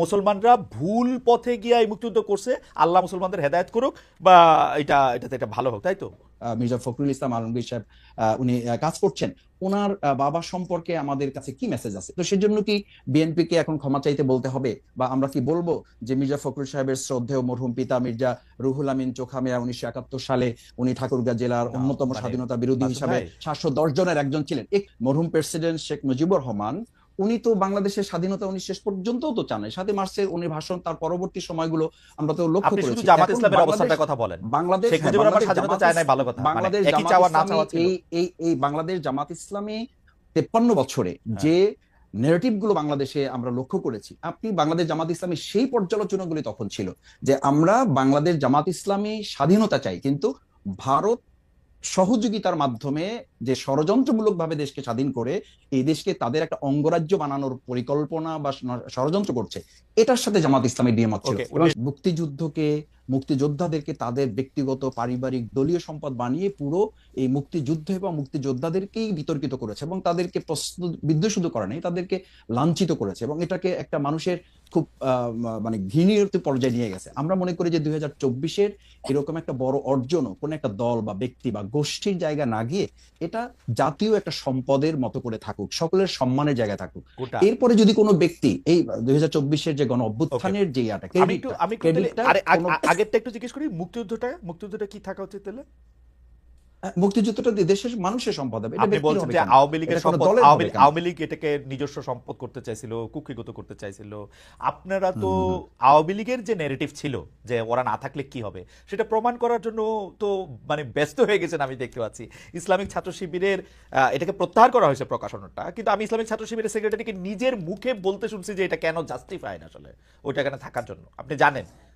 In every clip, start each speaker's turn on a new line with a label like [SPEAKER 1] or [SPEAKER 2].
[SPEAKER 1] মুসলমানরা ভুল পথে গিয়ে এই মুক্তিযুদ্ধ করছে। আল্লাহ মুসলমানদের হেদায়েত করুক বা এটা এটাতে এটা ভালো হোক তাই তো?
[SPEAKER 2] মির্জা ফখরুল ইসলাম আলমগীর সাহেব উনি কাজ করছেন। ওনার বাবা সম্পর্কে আমাদের কাছে কি মেসেজ আছে? তো সেজন্য কি বিএনপি কে এখন ক্ষমা চাইতে বলতে হবে? বা আমরা কি বলব যে মির্জা ফখরুল সাহেবের শ্রদ্ধেয় মরহুম পিতা মির্জা রুহুল আমিন চোখামিয়া উনিশশো একাত্তর সালে উনি ঠাকুরগাঁ জেলার অন্যতম স্বাধীনতা বিরোধী হিসাবে সাতশো দশ জনের একজন ছিলেন। এক মরহুম প্রেসিডেন্ট শেখ মুজিবুর রহমান উনি তো বাংলাদেশের স্বাধীনতা উনি শেষ পর্যন্ত তো চান সাথে মার্চের উনি ভাষণ তার পরবর্তী সময়গুলো আমরা তো লক্ষ্য করেছি।
[SPEAKER 1] জামাত ইসলামের
[SPEAKER 2] বাংলাদেশ-
[SPEAKER 1] কথা বলেন।
[SPEAKER 2] বাংলাদেশ
[SPEAKER 1] শেখ মুজিবুর রহমান স্বাধীনতা চায় নাই ভালো কথা। মানে
[SPEAKER 2] বাংলাদেশ
[SPEAKER 1] একই চাওয়া না
[SPEAKER 2] ইসলামী
[SPEAKER 1] চাওয়া
[SPEAKER 2] এই এই এই বাংলাদেশ জামাত ইসলামী তেপ্পান্ন বছরে
[SPEAKER 1] হ্যাঁ।
[SPEAKER 2] যে নেগেটিভগুলো বাংলাদেশে আমরা লক্ষ্য করেছি আপনি বাংলাদেশ জামাত ইসলামী সেই পর্যালোচনাগুলি তখন ছিল যে আমরা বাংলাদেশ জামাত ইসলামী স্বাধীনতা চাই কিন্তু ভারত সহযোগিতার মাধ্যমে যে ষড়যন্ত্রমূলক ভাবে দেশকে স্বাধীন করে এই দেশকে তাদের একটা অঙ্গরাজ্য বানানোর পরিকল্পনা বা ষড়যন্ত্র করছে এটার সাথে জামাত ইসলামের দ্বিমত ছিল। মুক্তিযুদ্ধকে মুক্তিযোদ্ধাদেরকে তাদের ব্যক্তিগত পারিবারিক দলীয় সম্পদ বানিয়ে পুরো এই মুক্তিযুদ্ধ এবং মুক্তিযোদ্ধাদেরকেই বিতর্কিত করেছে এবং তাদেরকে প্রশ্ন বিদ্বেষিত করে নাই তাদেরকে লাঞ্ছিত করেছে এবং এটাকে একটা মানুষের খুব মানে ঘৃণীয় পর্যায়ে নিয়ে গেছে। আমরা মনে করি যে দুই হাজার চব্বিশের এরকম একটা বড় অর্জনও কোন একটা দল বা ব্যক্তি বা গোষ্ঠীর জায়গা না গিয়ে এটা জাতীয় একটা সম্পদের মতো করে থাকুক সকলের সম্মানের জায়গায় থাকুক। এরপরে যদি কোনো ব্যক্তি এই দুই হাজার চব্বিশের যে গণ অভ্যুত্থানের যে
[SPEAKER 1] আমি
[SPEAKER 2] ক্রেডিটটা কোনো-
[SPEAKER 1] আগেরটা একটু জিজ্ঞেস করি মুক্তিযুদ্ধটা মুক্তিযুদ্ধটা কি থাকা উচিত তাহলে?
[SPEAKER 2] মুক্তিযুদ্ধটা দেশের মানুষের সম্পদ হবে
[SPEAKER 1] আপনি বলছেন যে আওয়ামী লীগের সম্পদ আওয়ামী
[SPEAKER 2] কেন?
[SPEAKER 1] লীগ এটাকে নিজস্ব সম্পদ করতে চাইছিল কুক্ষিগত করতে চাইছিল। আপনারা তো আওয়ামী লীগের যে নেগেটিভ ছিল যে ওরা না থাকলে কি হবে সেটা প্রমাণ করার জন্য তো মানে ব্যস্ত হয়ে গেছেন আমি দেখতে পাচ্ছি। ইসলামিক ছাত্র শিবিরের এটাকে প্রত্যাহার করা হয়েছে প্রকাশনাটা কিন্তু আমি ইসলামিক ছাত্র শিবিরের সেক্রেটারিকে নিজের মুখে বলতে শুনছি যে এটা কেন জাস্টিফাইড আসলে ওইটা এখানে থাকার জন্য। আপনি জানেন?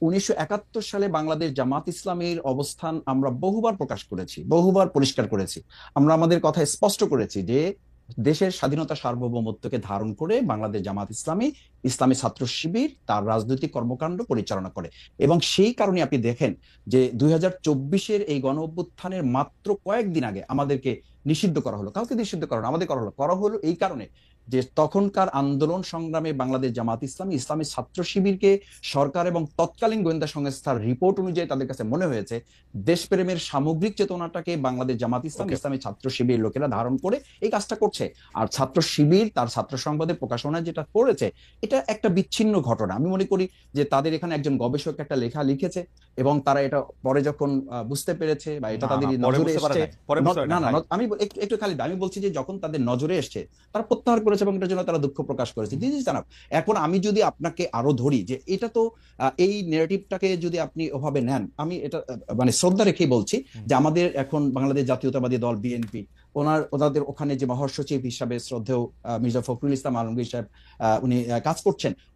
[SPEAKER 2] উনিশশো একাত্তর সালে বাংলাদেশ জামাত ইসলামীর অবস্থান আমরা বহুবার প্রকাশ করেছি, বহুবার পরিষ্কার করেছি। আমরা আমাদের কথা স্পষ্ট করেছি যে দেশের স্বাধীনতা সার্বভৌমত্বকে ধারণ করে বাংলাদেশ জামাত ইসলামী ইসলামী ছাত্র শিবির তার রাজনৈতিক কর্মকাণ্ড পরিচালনা করে। এবং সেই কারণে আপনি দেখেন যে দুই চব্বিশের এই গণ অভ্যুত্থানের মাত্র কয়েকদিন আগে আমাদেরকে নিষিদ্ধ করা হলো। কাউকে নিষিদ্ধ করা হলো আমাদের করা হলো। করা হলো এই কারণে যে তখনকার আন্দোলন সংগ্রামে বাংলাদেশ জামাত ইসলামী ইসলামী ছাত্র শিবিরকে সরকার এবং তৎকালীন গোয়েন্দা সংস্থার রিপোর্ট অনুযায়ী তাদের কাছে মনে হয়েছে দেশপ্রেমের সামগ্রিক চেতনাটাকে বাংলাদেশ জামাত ইসলাম ইসলামী ছাত্র শিবির লোকেরা ধারণ করে এই কাজটা করছে। আর ছাত্র শিবির তার ছাত্র সংবাদের প্রকাশনা যেটা করেছে এটা একটা বিচ্ছিন্ন ঘটনা। আমি মনে করি যে তাদের এখানে একজন গবেষক একটা লেখা লিখেছে এবং তারা এটা পরে যখন বুঝতে পেরেছে বা এটা তাদের নজরে এসছে না না আমি একটু- খালি আমি বলছি যে যখন তাদের নজরে এসছে তারা প্রত্যাহার করেছে এবং এটার জন্য তারা দুঃখ প্রকাশ করেছে। দিদি জানাব। এখন আমি যদি আপনাকে আরও ধরি যে এটা তো এই নেগেটিভটাকে যদি আপনি ওভাবে নেন আমি এটা মানে শ্রদ্ধা রেখেই বলছি যে আমাদের এখন বাংলাদেশ জাতীয়তাবাদী দল বিএনপি ওনার ওনাদের ওখানে যে মহাসচিব হিসাবে শ্রদ্ধেয় আহ, মির্জা ফখরুল ইসলাম আলমগীর সাহেব উনি কাজ করছেন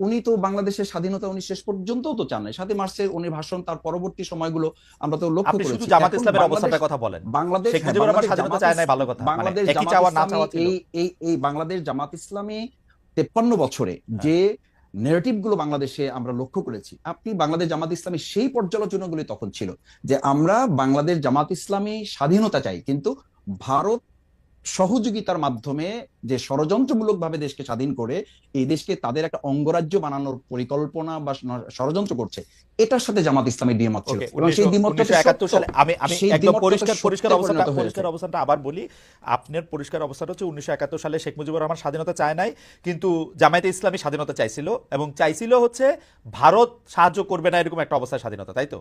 [SPEAKER 2] উনি তো বাংলাদেশের স্বাধীনতা উনি শেষ পর্যন্ত তো চান নাই সাথে মার্চে উনি ভাষণ তার পরবর্তী সময়গুলো আমরা তো লক্ষ্য
[SPEAKER 1] আপনি শুধু জামাত ইসলামের অবস্থানটার কথা বলেন
[SPEAKER 2] বাংলাদেশ হ্যাঁ,
[SPEAKER 1] স্বাধীনতা চায় নাই ভালো কথা। মানে
[SPEAKER 2] বাংলাদেশ এই এই এই বাংলাদেশ জামাত ইসলামী তেপ্পান্ন বছরে
[SPEAKER 1] হ্যাঁ।
[SPEAKER 2] যে নেগেটিভগুলো বাংলাদেশে আমরা লক্ষ্য করেছি আপনি বাংলাদেশ জামাত ইসলামী সেই পর্যালোচনাগুলি তখন ছিল যে আমরা বাংলাদেশ জামাত ইসলামী স্বাধীনতা চাই কিন্তু ভারত সহযোগিতার মাধ্যমে যে ষড়যন্ত্রমূলক ভাবে দেশকে স্বাধীন করে এই দেশকে তাদের একটা অঙ্গরাজ্য বানানোর পরিকল্পনা বা ষড়যন্ত্র করছে এটার সাথে জামাত ইসলামী দ্বিমত ছিল। এবং সেই দ্বিমতটা।
[SPEAKER 1] সালে আমি আমি একদম পরিষ্কার পরিষ্কার অবস্থাটা পরিষ্কার অবস্থানটা আবার বলি আপনার পরিষ্কার অবস্থাটা হচ্ছে উনিশশো একাত্তর সালে শেখ মুজিবুর রহমান স্বাধীনতা চায় নাই কিন্তু জামায়াতে ইসলামী স্বাধীনতা চাইছিল এবং চাইছিল হচ্ছে ভারত সাহায্য করবে না এরকম একটা অবস্থায় স্বাধীনতা তাই তো?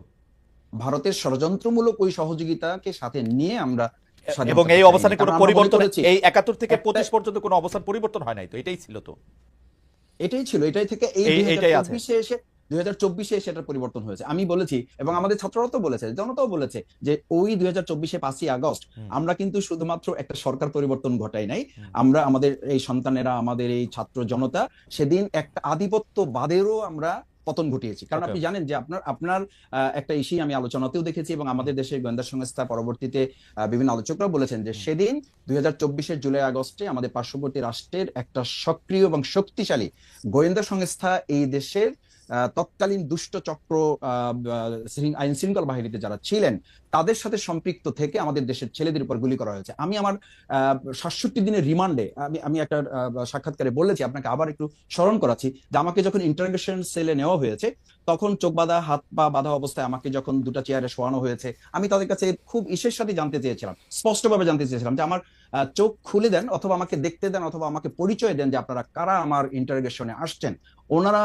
[SPEAKER 2] ভারতের ষড়যন্ত্রমূলক ওই সহযোগিতাকে সাথে নিয়ে আমরা
[SPEAKER 1] এবং এই। অবস্থানে কোনো পরিবর্তন এই একাত্তর থেকে পঁচিশ পর্যন্ত কোনো অবস্থান পরিবর্তন হয় নাই তো এটাই ছিল তো
[SPEAKER 2] এটাই ছিল এটাই থেকে এই
[SPEAKER 1] এইটাই আছে।
[SPEAKER 2] এসে দুই হাজার চব্বিশে এসে পরিবর্তন হয়েছে। আমি বলেছি এবং আমাদের ছাত্ররা তো বলেছে জনতাও বলেছে যে ওই দুই হাজার চব্বিশে পাঁচই আগস্ট আমরা কিন্তু শুধুমাত্র একটা সরকার পরিবর্তন ঘটাই নাই। আমরা আমাদের এই সন্তানেরা আমাদের এই ছাত্র জনতা সেদিন একটা আধিপত্যবাদেরও আমরা পতন ঘটিয়েছি। কারণ আপনি জানেন যে আপনার আপনার আহ, একটা ইস্যু আমি আলোচনাতেও দেখেছি এবং আমাদের দেশের গোয়েন্দা সংস্থা পরবর্তীতে বিভিন্ন আলোচকরা বলেছেন যে সেদিন দুই হাজার চব্বিশের জুলাই আগস্টে আমাদের পার্শ্ববর্তী রাষ্ট্রের একটা সক্রিয় এবং শক্তিশালী গোয়েন্দা সংস্থা এই দেশের তৎকালীন দুষ্ট চক্র আইন শৃঙ্খলা বাহিনীতে যারা ছিলেন তাদের সাথে সম্পৃক্ত থেকে আমাদের দেশের ছেলেদের উপর গুলি করা হয়েছে। আমি আমার সাতষট্টি দিনের রিমান্ডে, আমি আমি একটা সাক্ষাৎকারে বলেছি, আপনাকে আবার একটু স্মরণ করাচ্ছি যে আমাকে যখন ইন্টারোগেশন সেলে নেওয়া হয়েছে, তখন চোখ বাঁধা, হাত পা বাঁধা অবস্থায় আমাকে যখন দুটো চেয়ারে শোয়ানো হয়েছে, আমি তাদের কাছে খুব ইসের সাথে জানতে চেয়েছিলাম, স্পষ্টভাবে জানতে চেয়েছিলাম যে আমার চোখ খুলে দেন অথবা আমাকে দেখতে দেন অথবা আমাকে পরিচয় দেন যে আপনারা কারা আমার ইন্টারোগেশনে আসছেন। ওনারা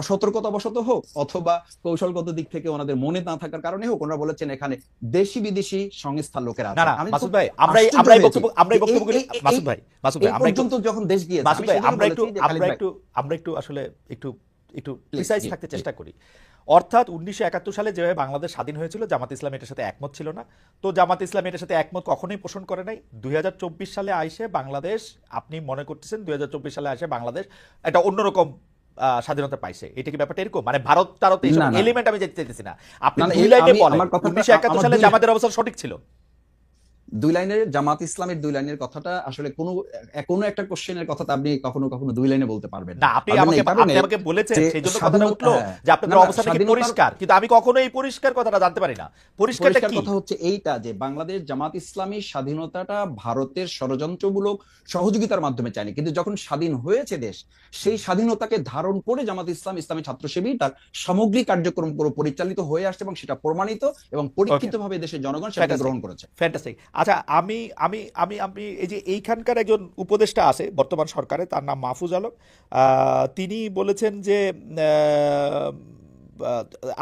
[SPEAKER 2] অসতর্কতাবশত হোক অথবা কৌশলগত দিক থেকে ওনাদের মনে না থাকার কারণে হোক, ওনারা বলেছেন এখানে দেশি বিদেশি সংস্থার লোকেরা
[SPEAKER 1] না না মাসুদ ভাই
[SPEAKER 2] আশ্চর্য
[SPEAKER 1] আমরাই
[SPEAKER 2] হয়েছি।
[SPEAKER 1] বক্তব্য আমরাই
[SPEAKER 2] এই-
[SPEAKER 1] বক্তব্য
[SPEAKER 2] এই- এই-
[SPEAKER 1] মাসুদ ভাই মাসুদ ভাই আমরা একটু
[SPEAKER 2] যখন দেশ
[SPEAKER 1] মাসুদ ভাই আমরা একটু আমরা একটু আমরা একটু আসলে একটু একটু প্রিসাইজ থাকতে চেষ্টা করি। অর্থাৎ উনিশশো একাত্তর সালে যেভাবে বাংলাদেশ স্বাধীন হয়েছিল জামাত ইসলাম এটার সাথে একমত ছিল না। তো জামাত ইসলাম এটার সাথে একমত কখনোই পোষণ করে নাই। দুই হাজার চব্বিশ সালে আইসে বাংলাদেশ আপনি মনে করতেছেন দুই হাজার চব্বিশ সালে আসে বাংলাদেশ একটা অন্যরকম স্বাধীনতা পাইছে। এটা কি ব্যাপারটা এরকম? মানে ভারত তারত। এলিমেন্ট আমি যেতে চাইতেছি না। আপনি দুই লাইনে বলেন। উনিশশো একাত্তর সালে জামাতের অবস্থা সঠিক ছিল?
[SPEAKER 2] দুই লাইনের জামাত ইসলামের দুই লাইনের কথাটা আসলে কোনো কোনো একটা কোশ্চেনের কথাটা আপনি কখনো কখনো দুই লাইনে বলতে পারবেন
[SPEAKER 1] না। আপনি আমাকে আপনি আমাকে বলেছেন সেই জন্য কথাটা উঠল
[SPEAKER 2] হ্যাঁ।
[SPEAKER 1] যে আপনাদের অবস্থা নাকি পরিষ্কার? কিন্তু আমি কখনো এই পরিষ্কার কথাটা জানতে পারি না। পরিষ্কারটা
[SPEAKER 2] পরিষ্কার
[SPEAKER 1] কি?
[SPEAKER 2] কথা হচ্ছে এইটা যে বাংলাদেশ জামাত ইসলামী স্বাধীনতাটা ভারতের ষড়যন্ত্রমূলক সহযোগিতার মাধ্যমে চায়নি। কিন্তু যখন স্বাধীন হয়েছে দেশ সেই স্বাধীনতাকে ধারণ করে জামাত ইসলাম ইসলামী ছাত্র শিবির তার সামগ্রিক কার্যক্রম পুরো পরিচালিত হয়ে আসছে এবং সেটা প্রমাণিত এবং পরীক্ষিতভাবে দেশের জনগণ সেটা গ্রহণ করেছে।
[SPEAKER 1] ফ্যান্টাস্টিক আচ্ছা আমি আমি আমি আমি এই যে এইখানকার একজন উপদেষ্টা আছে, বর্তমান সরকারে, তার নাম মাহফুজ আলম তিনি বলেছেন যে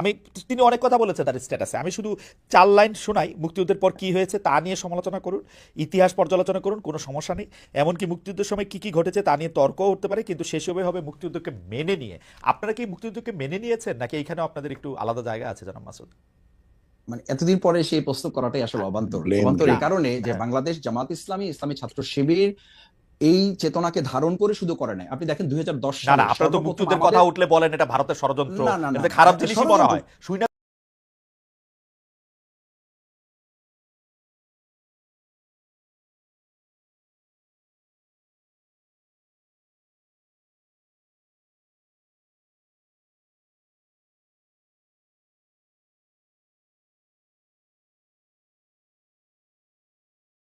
[SPEAKER 1] আমি, তিনি অনেক কথা বলেছেন তার স্ট্যাটাসে আমি শুধু চার লাইন শোনাই, মুক্তিযুদ্ধের পর কি হয়েছে তা নিয়ে সমালোচনা করুন, ইতিহাস পর্যালোচনা করুন, কোনো সমস্যা নেই। এমনকি মুক্তিযুদ্ধের সময় কি কি ঘটেছে তা নিয়ে তর্কও উঠতে পারে, কিন্তু শেষবে হবে মুক্তিযুদ্ধকে মেনে নিয়ে। আপনারা কি মুক্তিযুদ্ধকে মেনে নিয়েছেন, নাকি এইখানেও আপনাদের একটু আলাদা জায়গা আছে, জানাব মাসুদ?
[SPEAKER 2] মানে এতদিন পরে সেই প্রস্তুত করাটাই আসলে অবান্তর
[SPEAKER 3] Blame
[SPEAKER 2] অবান্তর এই কারণে যে
[SPEAKER 1] হ্যাঁ।
[SPEAKER 2] বাংলাদেশ জামাত ইসলামী ইসলামী ছাত্র শিবির এই চেতনাকে ধারণ করে শুধু করে নাই আপনি দেখেন দুই
[SPEAKER 1] হাজার দশ সালে আপনারা তো মুক্তিযুদ্ধের কথা উঠলে বলেন এটা ভারতের ষড়যন্ত্র
[SPEAKER 2] না, না, না।
[SPEAKER 1] খারাপ জিনিসই
[SPEAKER 2] বলা
[SPEAKER 1] হয়